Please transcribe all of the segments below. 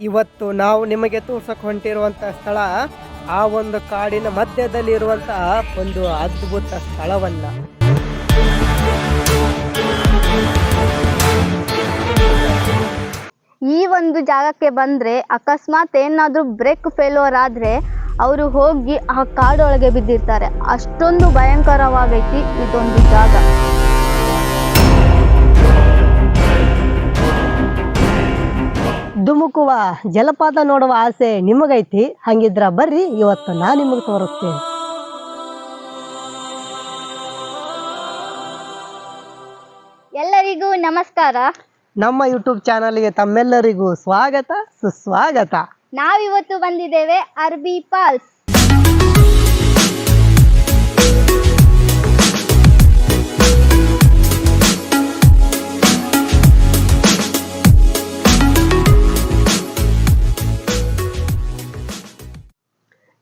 ಇವತ್ತು ನಾವು ನಿಮಗೆ ತೋರ್ಸಕ್ ಹೊಂಟಿರುವಂಥ ಸ್ಥಳ ಆ ಒಂದು ಕಾಡಿನ ಮಧ್ಯದಲ್ಲಿ ಇರುವಂತಹ ಒಂದು ಅದ್ಭುತ ಸ್ಥಳವನ್ನ ಈ ಒಂದು ಜಾಗಕ್ಕೆ ಬಂದ್ರೆ ಅಕಸ್ಮಾತ್ ಏನಾದ್ರೂ ಬ್ರೇಕ್ ಫೇಲೋರ್ ಆದ್ರೆ ಅವರು ಹೋಗಿ ಆ ಕಾಡೊಳಗೆ ಬಿದ್ದಿರ್ತಾರೆ. ಅಷ್ಟೊಂದು ಭಯಂಕರವಾಗೈತಿ ಇದೊಂದು ಜಾಗ. ಧುಮುಕುವ ಜಲಪಾತ ನೋಡುವ ಆಸೆ ನಿಮಗೈತಿ? ಹಂಗಿದ್ರ ಬರ್ರಿ ಇವತ್ತು ನಾನು ನಿಮಗೆ ತೋರಿಸ್ತೇನೆ. ಎಲ್ಲರಿಗೂ ನಮಸ್ಕಾರ. ನಮ್ಮ ಯೂಟ್ಯೂಬ್ ಚಾನಲ್ಗೆ ತಮ್ಮೆಲ್ಲರಿಗೂ ಸ್ವಾಗತ ಸುಸ್ವಾಗತ. ನಾವಿವತ್ತು ಬಂದಿದ್ದೇವೆ ಅರ್ಬಿ ಫಾಲ್ಸ್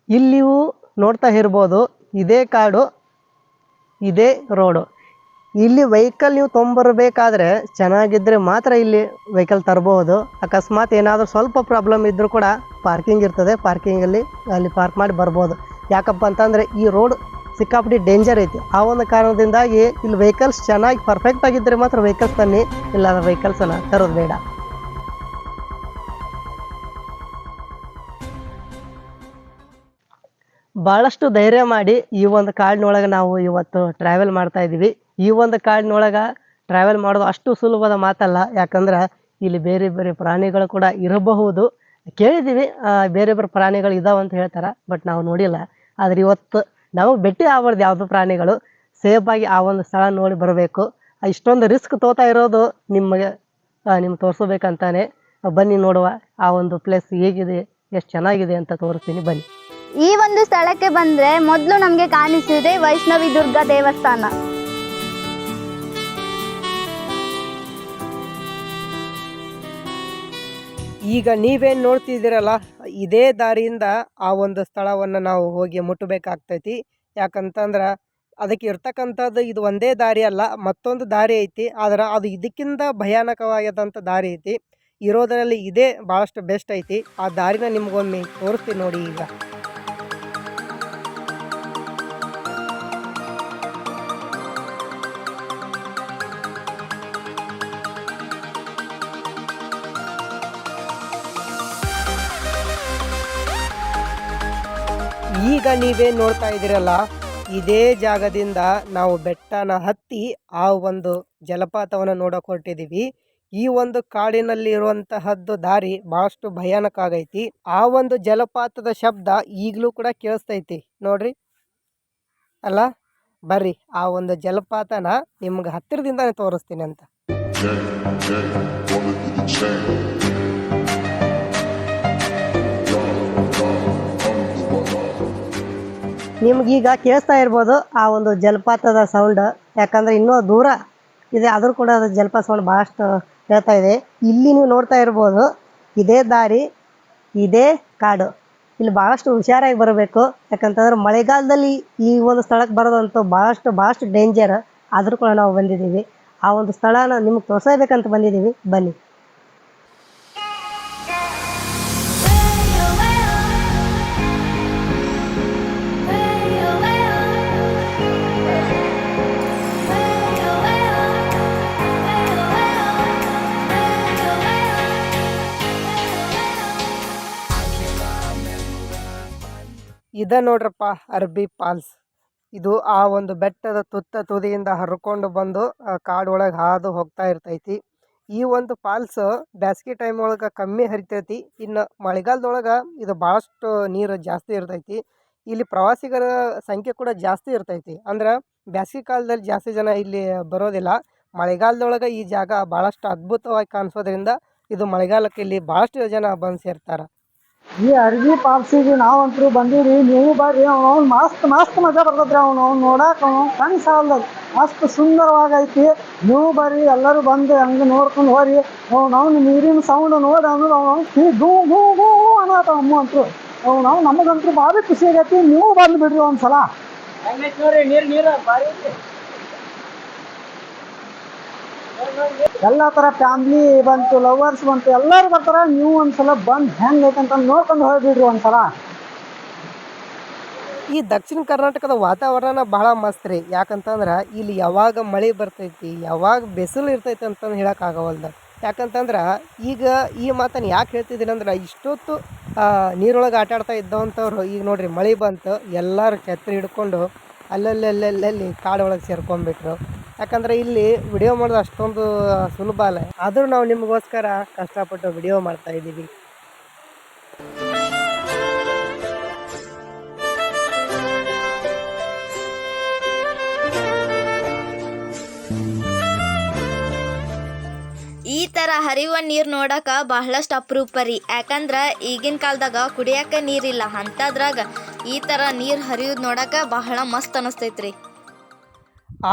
ಇಲ್ಲಿಯೂ ನೋಡ್ತಾ ಇರ್ಬೋದು, ಇದೇ ಕಾಡು, ಇದೇ ರೋಡು. ಇಲ್ಲಿ ವೆಹಿಕಲ್ ನೀವು ತೊಗೊಂಬರ್ಬೇಕಾದ್ರೆ ಚೆನ್ನಾಗಿದ್ರೆ ಮಾತ್ರ ಇಲ್ಲಿ ವೆಹಿಕಲ್ ತರಬಹುದು ಅಕಸ್ಮಾತ್ ಏನಾದರೂ ಸ್ವಲ್ಪ ಪ್ರಾಬ್ಲಮ್ ಇದ್ದರೂ ಕೂಡ ಪಾರ್ಕಿಂಗ್ ಇರ್ತದೆ ಪಾರ್ಕಿಂಗಲ್ಲಿ ಅಲ್ಲಿ ಪಾರ್ಕ್ ಮಾಡಿ ಬರ್ಬೋದು. ಯಾಕಪ್ಪ ಅಂತಂದರೆ ಈ ರೋಡ್ ಸಿಕ್ಕಾಪಟ್ಟಿ ಡೇಂಜರ್ ಐತಿ. ಆ ಒಂದು ಕಾರಣದಿಂದಾಗಿ ಇಲ್ಲಿ ವೆಹಿಕಲ್ಸ್ ಚೆನ್ನಾಗಿ ಪರ್ಫೆಕ್ಟ್ ಆಗಿದ್ದರೆ ಮಾತ್ರ ವೆಹಿಕಲ್ಸ್ ತನ್ನಿ ಇಲ್ಲ ವೆಹಿಕಲ್ಸನ್ನು ತರೋದು ಬೇಡ. ಭಾಳಷ್ಟು ಧೈರ್ಯ ಮಾಡಿ ಈ ಒಂದು ಕಾಡಿನೊಳಗೆ ನಾವು ಇವತ್ತು ಟ್ರಾವೆಲ್ ಮಾಡ್ತಾ ಇದ್ದೀವಿ. ಈ ಒಂದು ಕಾಡಿನೊಳಗೆ ಟ್ರಾವೆಲ್ ಮಾಡೋದು ಅಷ್ಟು ಸುಲಭದ ಮಾತಲ್ಲ. ಯಾಕಂದ್ರೆ ಇಲ್ಲಿ ಬೇರೆ ಬೇರೆ ಪ್ರಾಣಿಗಳು ಕೂಡ ಇರಬಹುದು. ಕೇಳಿದ್ದೀವಿ ಬೇರೆ ಬೇರೆ ಪ್ರಾಣಿಗಳು ಇದಾವೆ ಅಂತ ಹೇಳ್ತಾರೆ ಬಟ್ ನಾವು ನೋಡಿಲ್ಲ. ಆದ್ರೆ ಇವತ್ತು ನಾವು ಭೇಟಿ ಆಗ್ಬಾರ್ದು ಯಾವುದು ಪ್ರಾಣಿಗಳು ಸೇಫ್ ಆಗಿ ಆ ಒಂದು ಸ್ಥಳ ನೋಡಿ ಬರಬೇಕು. ಇಷ್ಟೊಂದು ರಿಸ್ಕ್ ತೋತಾ ಇರೋದು ನಿಮಗೆ ನಿಮ್ಗೆ ತೋರಿಸ್ಬೇಕಂತಾನೆ. ಬನ್ನಿ ನೋಡುವ, ಆ ಒಂದು ಪ್ಲೇಸ್ ಹೇಗಿದೆ, ಎಷ್ಟು ಚೆನ್ನಾಗಿದೆ ಅಂತ ತೋರಿಸ್ತೀನಿ, ಬನ್ನಿ. ಈ ಒಂದು ಸ್ಥಳಕ್ಕೆ ಬಂದ್ರೆ ಮೊದಲು ನಮಗೆ ಕಾಣಿಸಿದೆ ವೈಷ್ಣವಿ ದುರ್ಗಾ ದೇವಸ್ಥಾನ. ಈಗ ನೀವೇನು ನೋಡ್ತಿದ್ದೀರಲ್ಲ, ಇದೇ ದಾರಿಯಿಂದ ಆ ಒಂದು ಸ್ಥಳವನ್ನು ನಾವು ಹೋಗಿ ಮುಟ್ಟಬೇಕಾಗ್ತೈತಿ ಯಾಕಂತಂದ್ರೆ, ಅದಕ್ಕೆ ಇರ್ತಕ್ಕಂಥದ್ದು ಇದು ಒಂದೇ ದಾರಿ ಅಲ್ಲ, ಮತ್ತೊಂದು ದಾರಿ ಐತಿ. ಆದ್ರೆ ಅದು ಇದಕ್ಕಿಂತ ಭಯಾನಕವಾಗದಂಥ ದಾರಿ ಐತಿ. ಇರೋದರಲ್ಲಿ ಇದೇ ಭಾಳಷ್ಟು ಬೆಸ್ಟ್ ಐತಿ. ಆ ದಾರಿನ ನಿಮ್ಗೊಮ್ಮೆ ತೋರಿಸ್ತೀನಿ ನೋಡಿ ಈಗ. ಈಗ ನೀವೇನು ನೋಡ್ತಾ ಇದ್ದೀರಲ್ಲ, ಇದೇ ಜಾಗದಿಂದ ನಾವು ಬೆಟ್ಟನ ಹತ್ತಿ ಆ ಒಂದು ಜಲಪಾತವನ್ನು ನೋಡೋಕೆ ಹೊರಟಿದ್ದೀವಿ ಈ ಒಂದು ಕಾಡಿನಲ್ಲಿ ಇರುವಂತಹದ್ದು ದಾರಿ ಬಹಳಷ್ಟು ಭಯಾನಕ ಆಗೈತಿ. ಆ ಒಂದು ಜಲಪಾತದ ಶಬ್ದ ಈಗಲೂ ಕೂಡ ಕೇಳಿಸ್ತೈತಿ. ನೋಡ್ರಿ. ಅಲ್ಲ, ಬರ್ರಿ. ಆ ಒಂದು ಜಲಪಾತನ ನಿಮ್ಗೆ ಹತ್ತಿರದಿಂದಾನೇ ತೋರಿಸ್ತೀನಿ ಅಂತ. ನಿಮ್ಗೀಗ ಕೇಳಿಸ್ತಾ ಇರ್ಬೋದು ಆ ಒಂದು ಜಲಪಾತದ ಸೌಂಡ್ ಯಾಕಂದ್ರೆ ಇನ್ನೂ ದೂರ ಇದೆ, ಆದರೂ ಕೂಡ ಅದು ಜಲಪಾತ ಸೌಂಡ್ ಭಾಳಷ್ಟು ಹೇಳ್ತಾ ಇದೆ. ಇಲ್ಲಿ ನೀವು ನೋಡ್ತಾ ಇರ್ಬೋದು, ಇದೇ ದಾರಿ, ಇದೇ ಕಾಡು. ಇಲ್ಲಿ ಭಾಳಷ್ಟು ಹುಷಾರಾಗಿ ಬರಬೇಕು. ಯಾಕಂತಂದ್ರೆ ಮಳೆಗಾಲದಲ್ಲಿ ಈ ಒಂದು ಸ್ಥಳಕ್ಕೆ ಬರೋದಂತೂ ಭಾಳಷ್ಟು ಭಾಳಷ್ಟು ಡೇಂಜರ್ ಆದರೂ ಕೂಡ ನಾವು ಬಂದಿದ್ದೀವಿ. ಆ ಒಂದು ಸ್ಥಳನ ನಿಮ್ಗೆ ತೋರಿಸಬೇಕಂತ ಬಂದಿದ್ದೀವಿ. ಬನ್ನಿ. ಇದ ನೋಡ್ರಪ್ಪ ಅರ್ಬಿ ಪಾಲ್ಸ್. ಇದು ಆ ಒಂದು ಬೆಟ್ಟದ ತುತ್ತ ತುದಿಯಿಂದ ಹರ್ಕೊಂಡು ಬಂದು ಕಾಡೊಳಗೆ ಹಾದು ಹೋಗ್ತಾ ಇರ್ತೈತಿ. ಈ ಒಂದು ಫಾಲ್ಸ್ ಬ್ಯಾಸ್ಗೆ ಟೈಮ್ ಒಳಗೆ ಕಮ್ಮಿ ಹರಿತೈತಿ. ಇನ್ನು ಮಳೆಗಾಲದೊಳಗೆ ಇದು ಭಾಳಷ್ಟು ನೀರು ಜಾಸ್ತಿ ಇರ್ತೈತಿ. ಇಲ್ಲಿ ಪ್ರವಾಸಿಗರ ಸಂಖ್ಯೆ ಕೂಡ ಜಾಸ್ತಿ ಇರ್ತೈತಿ. ಅಂದ್ರೆ ಬ್ಯಾಸ್ಗೆ ಕಾಲದಲ್ಲಿ ಜಾಸ್ತಿ ಜನ ಇಲ್ಲಿ ಬರೋದಿಲ್ಲ. ಮಳೆಗಾಲದೊಳಗೆ ಈ ಜಾಗ ಭಾಳಷ್ಟು ಅದ್ಭುತವಾಗಿ ಕಾಣಿಸೋದ್ರಿಂದ ಇದು ಮಳೆಗಾಲಕ್ಕೆ ಇಲ್ಲಿ ಭಾಳಷ್ಟು ಜನ ಬಂದು ಸೇರ್ತಾರೆ. ಈ ಅರ್ವಿ ಪಾಪ್ಸಿಗೆ ನಾವಂತರೂ ಬಂದೀವಿ ನೀವು ಬರ್ರಿ ಅವ್ನು ಮಸ್ತ್ ಮಸ್ತ್ ಮಜಾ ಬರ್ತದ್ರಿ ಅವ್ನು ಅವ್ನು ನೋಡಾಕ ಅವ್ನು ಕಣ್ ಸಾಲದ ಮಸ್ತ್ ಸುಂದರವಾಗೈತಿ. ನೀವು ಬರ್ರಿ, ಎಲ್ಲರೂ ಬಂದು ಹಂಗೆ ನೋಡ್ಕೊಂಡು ಹೋರಿ. ಅವ್ನು ಅವ್ನು ನೀರಿನ ಸೌಂಡ್ ನೋಡಿ ಅಂದ್ರೆ ಅವ್ನು ಈ ಗೂ ಗೂ ಗೂ ಅನ್ನತ ಅಮ್ಮ ಅಂತರು ಅವ್ನು ಅವ್ನು ನಮಗಂತೂ ಭಾರಿ ಖುಷಿ ಆಗೈತಿ. ನೀವು ಬಂದು ಬಿಡ್ರಿ ಒಂದ್ಸಲ. ಎಲ್ಲ ತರ ಫ್ಯಾಮ್ಲಿ ಬಂತು ಲವರ್ಸ್ ಬಂತು, ಎಲ್ಲರೂ ಬರ್ತಾರ. ನೀವು ಒಂದ್ಸಲ ಬಂದು ಹೆಂಗ್ ಅಂತ ನೋಡ್ಕೊಂಡು ಹೋಗ್ಬಿಡ್ರಿ ಒಂದ್ಸಲ. ಈ ದಕ್ಷಿಣ ಕರ್ನಾಟಕದ ವಾತಾವರಣ ಬಹಳ ಮಸ್ತ್ ರೀ. ಯಾಕಂತಂದ್ರೆ ಇಲ್ಲಿ ಯಾವಾಗ ಮಳೆ ಬರ್ತೈತಿ, ಯಾವಾಗ ಬಿಸಿಲು ಇರ್ತೈತಿ ಅಂತಂದು ಆಗವಲ್ದ. ಯಾಕಂತಂದ್ರೆ ಈಗ ಈ ಮಾತನ್ನು ಯಾಕೆ ಹೇಳ್ತಿದ್ದೀನಿ ಅಂದ್ರೆ ಇಷ್ಟೊತ್ತು ನೀರೊಳಗೆ ಆಟಾಡ್ತಾ ಇದ್ದವಂಥವ್ರು ಈಗ ನೋಡ್ರಿ ಮಳೆ ಬಂತು, ಎಲ್ಲರೂ ಛತ್ರಿ ಹಿಡ್ಕೊಂಡು ಅಲ್ಲಲ್ಲಲ್ಲಲ್ಲಿ ಕಾಡೊಳಗೆ ಸೇರ್ಕೊಂಡ್ಬಿಟ್ರು ಯಾಕಂದ್ರೆ ಇಲ್ಲಿ ವಿಡಿಯೋ ಮಾಡೋದು ಅಷ್ಟೊಂದು ಸುಲಭ ಅಲ್ಲ. ಆದರೂ ನಾವು ನಿಮಗೋಸ್ಕರ ಕಷ್ಟಪಟ್ಟು ವಿಡಿಯೋ ಮಾಡ್ತಾ ಇದ್ದೀವಿ. ಈ ಥರ ಹರಿಯುವ ನೀರು ನೋಡಕ ಬಹಳಷ್ಟು ಅಪರೂಪ ರೀ. ಯಾಕಂದ್ರೆ ಈಗಿನ ಕಾಲದಾಗ ಕುಡಿಯಕ್ಕೆ ನೀರಿಲ್ಲ. ಅಂಥದ್ರಾಗ ಈ ಥರ ನೀರು ಹರಿಯೋದು ನೋಡಕ ಬಹಳ ಮಸ್ತ್ ಅನಸ್ತೈತ್ರಿ.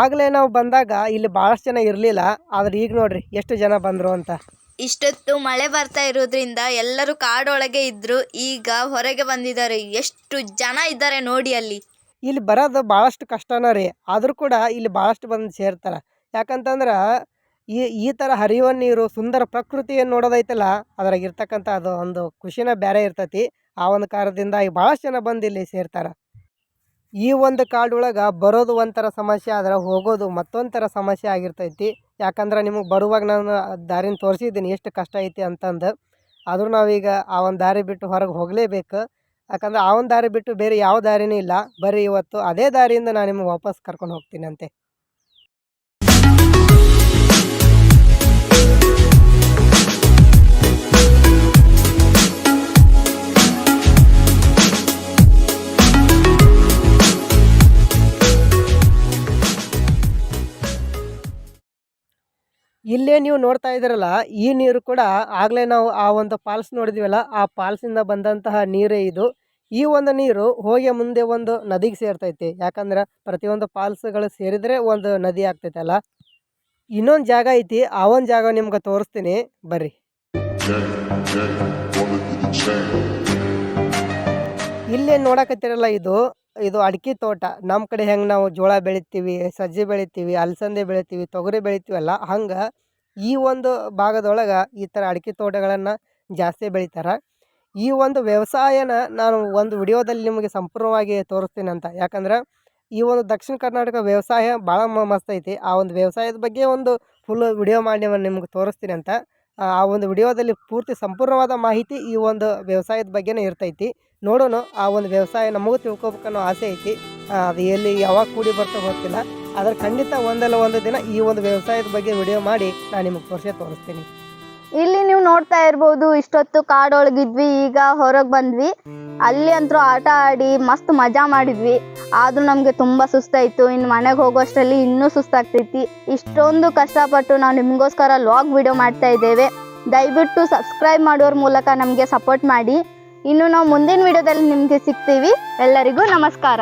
ಆಗಲೇ ನಾವು ಬಂದಾಗ ಇಲ್ಲಿ ಭಾಳಷ್ಟು ಜನ ಇರಲಿಲ್ಲ ಆದ್ರೆ ಈಗ ನೋಡ್ರಿ ಎಷ್ಟು ಜನ ಬಂದರು ಅಂತ. ಇಷ್ಟೊತ್ತು ಮಳೆ ಬರ್ತಾ ಇರೋದ್ರಿಂದ ಎಲ್ಲರೂ ಕಾಡೊಳಗೆ ಇದ್ರು ಈಗ ಹೊರಗೆ ಬಂದಿದ್ದಾರೆ ಎಷ್ಟು ಜನ ಇದ್ದಾರೆ ನೋಡಿ ಅಲ್ಲಿ. ಇಲ್ಲಿ ಬರೋದು ಭಾಳಷ್ಟು ಕಷ್ಟನ ರೀ ಆದರೂ ಕೂಡ ಇಲ್ಲಿ ಭಾಳಷ್ಟು ಬಂದು ಸೇರ್ತಾರೆ. ಯಾಕಂತಂದ್ರೆ ಈ ಈ ಥರ ಹರಿಯುವ ನೀರು ಸುಂದರ ಪ್ರಕೃತಿಯನ್ನು ನೋಡೋದೈತಲ್ಲ ಅದ್ರಾಗ ಇರ್ತಕ್ಕಂಥ ಅದು ಒಂದು ಖುಷಿನ ಬೇರೆ ಇರ್ತೈತಿ. ಆ ಒಂದು ಕಾರಣದಿಂದ ಈ ಭಾಳಷ್ಟು ಜನ ಬಂದು ಇಲ್ಲಿ ಸೇರ್ತಾರೆ. ಈ ಒಂದು ಕಾಡೊಳಗೆ ಬರೋದು ಒಂಥರ ಸಮಸ್ಯೆ, ಆದ್ರೆ ಹೋಗೋದು ಮತ್ತೊಂಥರ ಸಮಸ್ಯೆ ಆಗಿರ್ತೈತಿ. ಯಾಕಂದ್ರೆ ನಿಮಗೆ ಬರುವಾಗ ನಾನು ದಾರಿನ ತೋರಿಸಿದ್ದೀನಿ, ಎಷ್ಟು ಕಷ್ಟ ಐತಿ ಅಂತಂದು. ಆದರೂ ನಾವೀಗ ಆ ಒಂದು ದಾರಿ ಬಿಟ್ಟು ಹೊರಗೆ ಹೋಗಲೇಬೇಕು. ಯಾಕಂದ್ರೆ ಆ ಒಂದು ದಾರಿ ಬಿಟ್ಟು ಬೇರೆ ಯಾವ ದಾರಿನೂ ಇಲ್ಲ. ಬರೀ ಇವತ್ತು ಅದೇ ದಾರಿಯಿಂದ ನಾನು ನಿಮಗೆ ವಾಪಸ್ ಕರ್ಕೊಂಡು ಹೋಗ್ತೀನಿ ಇಲ್ಲೇ ನೀವು ನೋಡ್ತಾ ಇದ್ದೀರಲ್ಲ, ಈ ನೀರು ಕೂಡ ಆಗಲೇ ನಾವು ಆ ಒಂದು ಪಾಲ್ಸ್ ನೋಡಿದ್ವಲ್ಲ, ಆ ಪಾಲ್ಸಿಂದ ಬಂದಂತಹ ನೀರೇ ಇದು. ಈ ಒಂದು ನೀರು ಹೋಗಿ ಮುಂದೆ ಒಂದು ನದಿಗೆ ಸೇರ್ತೈತಿ. ಯಾಕಂದ್ರೆ ಪ್ರತಿಯೊಂದು ಪಾಲ್ಸ್ಗಳು ಸೇರಿದರೆ ಒಂದು ನದಿ ಆಗ್ತೈತಲ್ಲ ಇನ್ನೊಂದು ಜಾಗ ಐತಿ, ಆ ಒಂದು ಜಾಗ ನಿಮ್ಗೆ ತೋರಿಸ್ತೀನಿ. ಬರ್ರಿ. ಇಲ್ಲೇ ನೋಡಕತ್ತಿರಲ್ಲ ಇದು. ಇದು ಅಡಿಕೆ ತೋಟ. ನಮ್ಮ ಕಡೆ ಹೆಂಗೆ ನಾವು ಜೋಳ ಬೆಳಿತೀವಿ, ಸಜ್ಜೆ ಬೆಳಿತೀವಿ, ಅಲಸಂದೆ ಬೆಳಿತೀವಿ, ತೊಗರಿ ಬೆಳಿತೀವಲ್ಲ, ಹಂಗೆ ಈ ಒಂದು ಭಾಗದೊಳಗೆ ಈ ಥರ ಅಡಿಕೆ ತೋಟಗಳನ್ನು ಜಾಸ್ತಿ ಬೆಳಿತಾರೆ. ಈ ಒಂದು ವ್ಯವಸಾಯನ ನಾನು ಒಂದು ವಿಡಿಯೋದಲ್ಲಿ ನಿಮಗೆ ಸಂಪೂರ್ಣವಾಗಿ ತೋರಿಸ್ತೀನಿ ಅಂತ ಯಾಕಂದ್ರೆ ಈ ಒಂದು ದಕ್ಷಿಣ ಕರ್ನಾಟಕ ವ್ಯವಸಾಯ ಭಾಳ ಮಸ್ತ್ ಐತಿ. ಆ ಒಂದು ವ್ಯವಸಾಯದ ಬಗ್ಗೆ ಒಂದು ಫುಲ್ ವಿಡಿಯೋ ಮಾಡಿ ನಿಮ್ಗೆ ತೋರಿಸ್ತೀನಿ ಅಂತ ಆ ಒಂದು ವಿಡಿಯೋದಲ್ಲಿ ಪೂರ್ತಿ ಸಂಪೂರ್ಣವಾದ ಮಾಹಿತಿ ಈ ಒಂದು ವ್ಯವಸಾಯದ ಬಗ್ಗೆನೇ ಇರ್ತೈತಿ. ನೋಡೋಣ, ಆ ಒಂದು ವ್ಯವಸಾಯ ನಮಗೂ ತಿಳ್ಕೊಬೇಕನ್ನೋ ಆಸೆ ಐತಿ. ಅದು ಎಲ್ಲಿ ಯಾವಾಗ ಕೂಡಿ ಬರ್ತಾ ಗೊತ್ತಿಲ್ಲ. ಆದರೆ ಖಂಡಿತ ಒಂದಲ್ಲ ಒಂದು ದಿನ ಈ ಒಂದು ವ್ಯವಸಾಯದ ಬಗ್ಗೆ ವಿಡಿಯೋ ಮಾಡಿ ನಾನು ನಿಮಗೆ ತೋರಿಸೇ, ತೋರಿಸ್ತೀನಿ. ಇಲ್ಲಿ ನೀವು ನೋಡ್ತಾ ಇರ್ಬೋದು, ಇಷ್ಟೊತ್ತು ಕಾಡೊಳಗಿದ್ವಿ, ಈಗ ಹೊರಗೆ ಬಂದ್ವಿ. ಅಲ್ಲಿ ಅಂತೂ ಆಟ ಆಡಿ ಮಸ್ತ್ ಮಜಾ ಮಾಡಿದ್ವಿ. ಆದ್ರೂ ನಮಗೆ ತುಂಬ ಸುಸ್ತಾಯಿತು. ಇನ್ನು ಮನೆಗೆ ಹೋಗೋಷ್ಟರಲ್ಲಿ ಇನ್ನೂ ಸುಸ್ತಾಗ್ತೈತಿ. ಇಷ್ಟೊಂದು ಕಷ್ಟಪಟ್ಟು ನಾವು ನಿಮಗೋಸ್ಕರ ಲಾಗ್ ವಿಡಿಯೋ ಮಾಡ್ತಾ ಇದ್ದೇವೆ. ದಯವಿಟ್ಟು ಸಬ್ಸ್ಕ್ರೈಬ್ ಮಾಡೋರ ಮೂಲಕ ನಮಗೆ ಸಪೋರ್ಟ್ ಮಾಡಿ. ಇನ್ನು ನಾವು ಮುಂದಿನ ವಿಡಿಯೋದಲ್ಲಿ ನಿಮಗೆ ಸಿಗ್ತೀವಿ. ಎಲ್ಲರಿಗೂ ನಮಸ್ಕಾರ.